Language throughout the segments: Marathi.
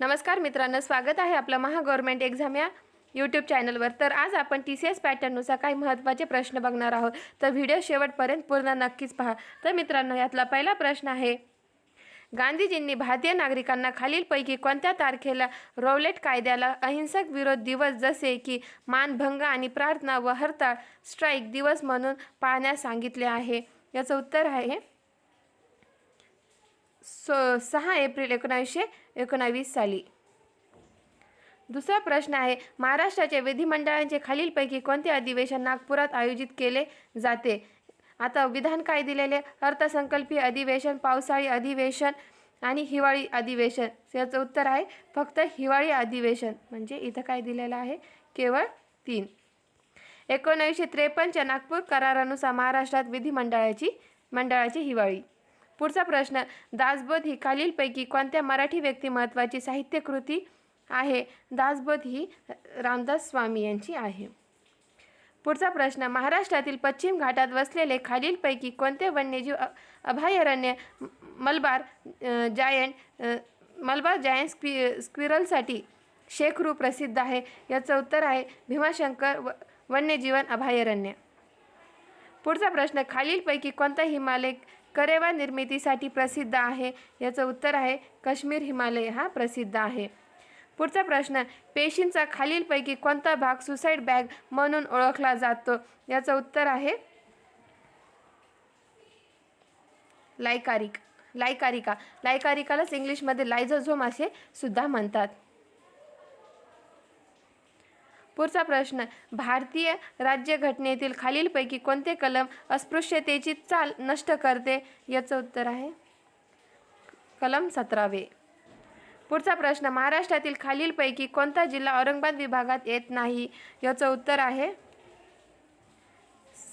नमस्कार मित्रांनो स्वागत आहे आपलं महा गव्हर्मेंट एक्झाम या यूट्यूब चॅनलवर. तर आज आपण टी सी एस पॅटर्ननुसार काही महत्त्वाचे प्रश्न बघणार आहोत. तर व्हिडिओ शेवटपर्यंत पूर्ण नक्कीच पहा. तर मित्रांनो यातला पहिला प्रश्न आहे गांधीजींनी भारतीय नागरिकांना खालीलपैकी कोणत्या तारखेला रौलेट कायद्याला अहिंसक विरोध दिवस जसे की मानभंग आणि प्रार्थना व हरताळ स्ट्राईक दिवस म्हणून पाळण्यास सांगितले आहे? याचं उत्तर आहे सो सहा एप्रिल एकोणावीसशे एकोणावीस साली. दुसरा प्रश्न आहे महाराष्ट्राच्या विधिमंडळांचे खालीलपैकी कोणते अधिवेशन नागपुरात आयोजित केले जाते? आता विधान काय दिलेले? अर्थसंकल्पीय अधिवेशन पावसाळी अधिवेशन आणि हिवाळी अधिवेशन. याचं उत्तर आहे फक्त हिवाळी अधिवेशन. म्हणजे इथं काय दिलेलं आहे? केवळ तीन. एकोणावीसशे त्रेपन्नच्या नागपूर करारानुसार महाराष्ट्रात विधिमंडळाची मंडळाची हिवाळी. पुढचा प्रश्न दासबोध ही खालीलपैकी कोणत्या मराठी व्यक्तिमत्वाची साहित्यकृती आहे? दासबोध ही रामदास स्वामी यांची आहे. पुढचा प्रश्न महाराष्ट्रातील पश्चिम घाटात वसलेले खालीलपैकी कोणते वन्यजीव अभयारण्य मलबार जायंट मलबार जायंट स्क्वि स्क्विरलसाठी शेखरू प्रसिद्ध आहे? याचं उत्तर आहे भीमाशंकर व वन्यजीवन अभयारण्य. पुढचा प्रश्न खालीलपैकी कोणता हिमालय करेवा निर्मितीसाठी प्रसिद्ध आहे. याचं उत्तर आहे काश्मीर हिमालय हा प्रसिद्ध आहे. पुढचा प्रश्न पेशींचा खालीलपैकी कोणता भाग सुसाईड बॅग म्हणून ओळखला जातो? याचं उत्तर आहे लायकारिक. लायकारिका. लायकारिकालाच इंग्लिशमध्ये लायझोझोम असे सुद्धा म्हणतात. पुढचा प्रश्न भारतीय राज्यघटनेतील खालीलपैकी कोणते कलम अस्पृश्यतेची चाल नष्ट करते? याचं उत्तर आहे. कलम सतरावे. पुढचा प्रश्न महाराष्ट्रातील खालीलपैकी कोणता जिल्हा औरंगाबाद विभागात येत नाही? याचं उत्तर आहे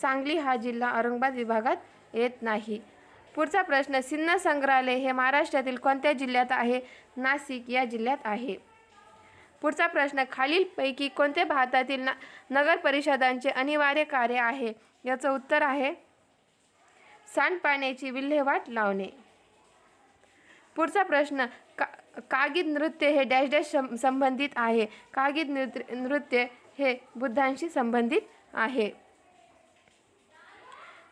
सांगली हा जिल्हा औरंगाबाद विभागात येत नाही. पुढचा प्रश्न सिन्न संग्रहालय हे महाराष्ट्रातील कोणत्या जिल्ह्यात आहे? नाशिक या जिल्ह्यात आहे. पुढचा प्रश्न खालीलपैकी कोणते भारतातील न नगर परिषदांचे अनिवार्य कार्य आहे? याचं उत्तर आहे सांडपाण्याची विल्हेवाट लावणे. पुढचा प्रश्न का कागिद नृत्य हे डॅश डॅश संबंधित आहे. कागिद नृत्य नृत्य हे बुद्धांशी संबंधित आहे.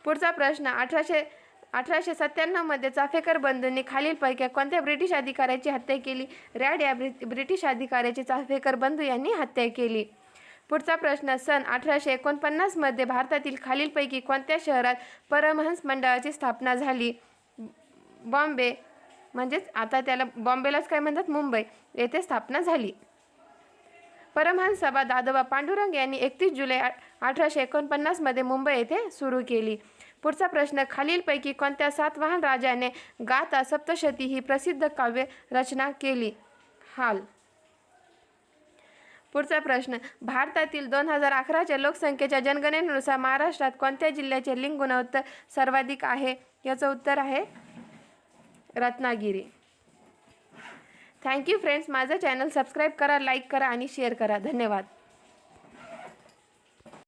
पुढचा प्रश्न अठराशे अठराशे सत्त्याण्णवमध्ये चाफेकर बंधूंनी खालीलपैकी कोणत्या ब्रिटिश अधिकाऱ्याची हत्या केली? रॅड या ब्रि ब्रिटिश अधिकाऱ्याची चाफेकर बंधू यांनी हत्या केली. पुढचा प्रश्न सन अठराशे एकोणपन्नासमध्ये भारतातील खालीलपैकी कोणत्या शहरात परमहंस मंडळाची स्थापना झाली? बॉम्बे म्हणजेच आता त्याला बॉम्बेलाच काय म्हणतात? मुंबई येथे स्थापना झाली. परमहंस सभा दादोबा पांडुरंग यांनी एकतीस जुलै अठराशे एकोणपन्नासमध्ये मुंबई येथे सुरू केली. पुढचा प्रश्न खालीलपैकी कोणत्या सातवाहन राजाने गाता सप्तशती ही प्रसिद्ध काव्य रचना केली? हाल. पुढचा प्रश्न भारतातील दोन हजार अकराच्या लोकसंख्येच्या जनगणनेनुसार महाराष्ट्रात कोणत्या जिल्ह्याचे लिंग गुणोत्तर सर्वाधिक आहे? याचं उत्तर आहे रत्नागिरी. थँक्यू फ्रेंड्स माझं चॅनल सबस्क्राईब करा लाईक करा आणि शेअर करा. धन्यवाद.